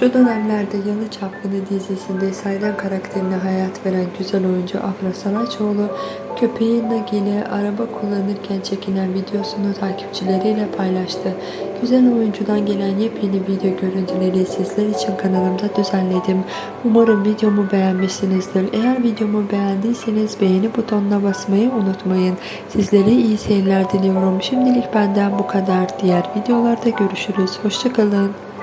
Şu dönemlerde Yalı Çapkını dizisinde Saylan karakterine hayat veren güzel oyuncu Afra Saraçoğlu, köpeği Nagil'e araba kullanırken çekilen videosunu takipçileriyle paylaştı. Güzel oyuncudan gelen yepyeni video görüntüleri sizler için kanalımda düzenledim. Umarım videomu beğenmişsinizdir. Eğer videomu beğendiyseniz beğeni butonuna basmayı unutmayın. Sizlere iyi seyirler diliyorum. Şimdilik benden bu kadar. Diğer videolarda görüşürüz. Hoşçakalın.